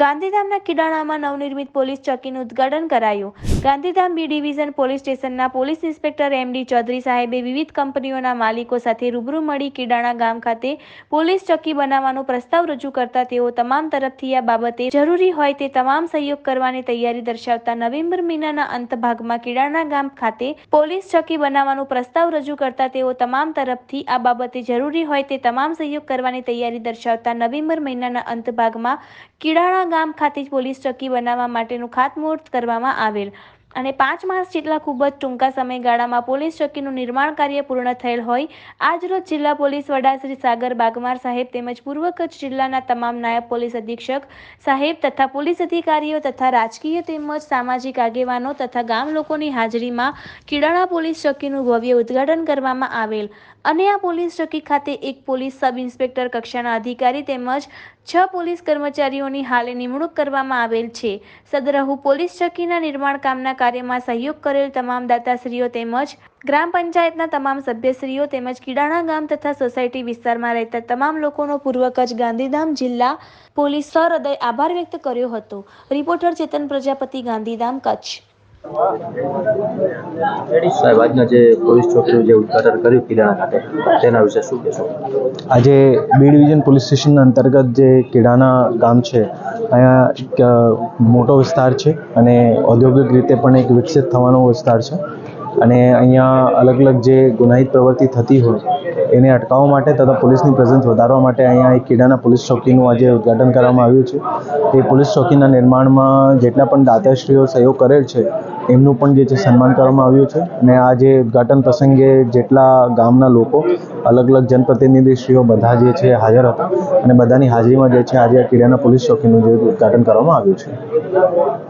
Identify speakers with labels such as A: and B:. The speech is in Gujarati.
A: ગાંધીધામના કિડાણામાં નવનિર્મિત પોલીસ ચોકીનું ઉદ્ઘાટન કરાયું. ગાંધીધામ બી ડિવિઝન પોલીસ સ્ટેશનના police inspector M D Chaudhary સાહેબે વિવિધ કંપનીઓના માલિકો સાથે રૂબરૂ મળી કિડાણા ગામ ખાતે પોલીસ ચોકી બનાવવાનો પ્રસ્તાવ રજૂ કરતા તેઓ તમામ તરફથી આ બાબતે જરૂરી હોય તે તમામ સહયોગ કરવાની તૈયારી દર્શાવતા નવેમ્બર મહિનાના અંત ભાગમાં કિડાણા ગામ ખાતે પોલીસ ચોકી બનાવવાનો પ્રસ્તાવ રજૂ કરતા તેઓ તમામ તરફથી આ બાબતે જરૂરી હોય તે તમામ સહયોગ કરવાની તૈયારી દર્શાવતા નવેમ્બર મહિનાના અંત ભાગમાં કિડાણા ગામ ખાતે જ પોલીસ ચોકી બનાવવા માટેનું ખાતમુહૂર્ત કરવામાં આવેલ. અને પાંચ માસ જેટલા ખૂબ જ ટૂંકા સમયગાળામાં પોલીસ ચોકીનું નિર્માણ કાર્ય પૂર્ણ થયેલ હોય આજરોજ જિલ્લા પોલીસ વડા શ્રી સાગર બાગમાર સાહેબ તેમજ પૂર્વ કચ્છ જિલ્લાના તમામ નાયબ પોલીસ અધિક્ષક સાહેબ તથા પોલીસ અધિકારીઓ તથા રાજકીય તેમજ સામાજિક આગેવાનો તથા ગામ લોકોની હાજરીમાં કિડાણા પોલીસ ચોકીનું ભવ્ય ઉદ્ઘાટન કરવામાં આવેલ. અને આ પોલીસ ચોકી ખાતે એક પોલીસ સબ ઇન્સ્પેક્ટર કક્ષાના અધિકારી તેમજ છ પોલીસ કર્મચારીઓની હાલે નિમણૂક કરવામાં આવેલ છે. સદરહુ પોલીસ ચોકીના નિર્માણ કામના કાર્યમાં સહયોગ કરેલ તમામ દાતાશ્રીઓ તેમજ ગ્રામ પંચાયતના તમામ સભ્યશ્રીઓ તેમજ કિડાણા ગામ તથા સોસાયટી વિસ્તારમાં રહેતા તમામ લોકોનો પૂર્વ કચ્છ ગાંધીધામ જિલ્લા પોલીસ સહૃદય આભાર વ્યક્ત કર્યો હતો. રિપોર્ટર ચેતન પ્રજાપતિ ગાંધીધામ કચ્છ.
B: સાહેબ આજના જે પોલીસ ચોકીનું જે ઉદઘાટન કર્યું કિડાણા ખાતે તેના વિશે શું કહેશો?
C: આજે બી ડિવિઝન પોલીસ સ્ટેશન અંતર્ગત જે કેડાના ગામ છે અહીંયા મોટો વિસ્તાર છે અને ઔદ્યોગિક રીતે પણ એક વિકસિત થવાનો વિસ્તાર છે. અને અહીંયા અલગ અલગ જે ગુનાહિત પ્રવૃત્તિ થતી હોય, એને અટકાવવા માટે તથા પોલીસની પ્રેઝન્સ વધારવા માટે અહીંયા એક કેડાના પોલીસ ચોકીનું આજે ઉદ્ઘાટન કરવામાં આવ્યું છે. એ પોલીસ ચોકીના નિર્માણમાં જેટલા પણ દાતાશ્રીઓ સહયોગ કરેલ છે, એમનું પણ જે છે સન્માન કરવામાં આવ્યું છે. અને આ જે ઉદ્ઘાટન પ્રસંગે જેટલા ગામના લોકો, અલગ અલગ જનપ્રતિનિધિશ્રીઓ બધા જે છે હાજર હતા અને બધાની હાજરીમાં જે છે, આજે આ કિલ્લાના પોલીસ ચોકીનું જે ઉદ્ઘાટન કરવામાં આવ્યું છે.